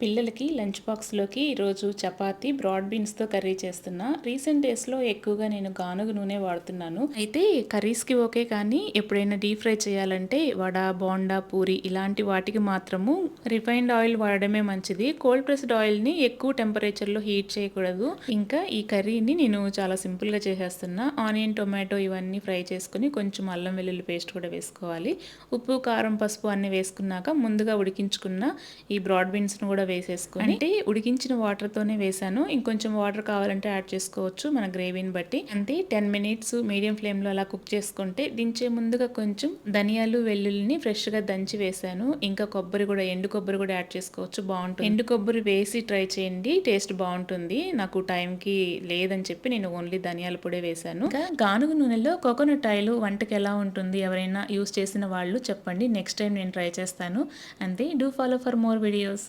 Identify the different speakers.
Speaker 1: పిల్లలకి లంచ్ బాక్స్లోకి ఈరోజు చపాతీ బ్రాడ్ బీన్స్తో కర్రీ చేస్తున్నా. రీసెంట్ డేస్లో ఎక్కువగా నేను గానుగ నూనె వాడుతున్నాను. అయితే కర్రీస్కి ఓకే కానీ ఎప్పుడైనా డీప్ ఫ్రై చేయాలంటే వడ బోండా పూరి ఇలాంటి వాటికి మాత్రము రిఫైన్డ్ ఆయిల్ వాడడమే మంచిది. కోల్డ్ ప్రెస్డ్ ఆయిల్ని ఎక్కువ టెంపరేచర్లో హీట్ చేయకూడదు. ఇంకా ఈ కర్రీని నేను చాలా సింపుల్గా చేసేస్తున్నా. ఆనియన్ టొమాటో ఇవన్నీ ఫ్రై చేసుకుని కొంచెం అల్లం వెల్లుల్లి పేస్ట్ కూడా వేసుకోవాలి. ఉప్పు కారం పసుపు అన్నీ వేసుకున్నాక ముందుగా ఉడికించుకున్న ఈ బ్రాడ్ బీన్స్ను కూడా వేసేసుకొని అంటే ఉడికించిన వాటర్తోనే వేసాను ఇంకొంచెం వాటర్ కావాలంటే యాడ్ చేసుకోవచ్చు మన గ్రేవీని బట్టి. అంతే టెన్ మినిట్స్ మీడియం ఫ్లేమ్లో అలా కుక్ చేసుకుంటే దించే ముందుగా కొంచెం ధనియాలు వెల్లుల్లిని ఫ్రెష్గా దంచి వేసాను ఇంకా కొబ్బరి కూడా ఎండు కొబ్బరి కూడా యాడ్ చేసుకోవచ్చు. బాగుంటుంది. ఎండు కొబ్బరి వేసి ట్రై చేయండి. టేస్ట్ బాగుంటుంది. నాకు టైంకి లేదని చెప్పి నేను ఓన్లీ ధనియాల పొడి వేసాను ఇంకా గానుగ నూనెలో కోకోనట్ ఆయిల్ వంటకి ఎలా ఉంటుంది? ఎవరైనా యూస్ చేసిన వాళ్ళు చెప్పండి. నెక్స్ట్ టైం నేను ట్రై చేస్తాను. అంతే. Do follow for more videos.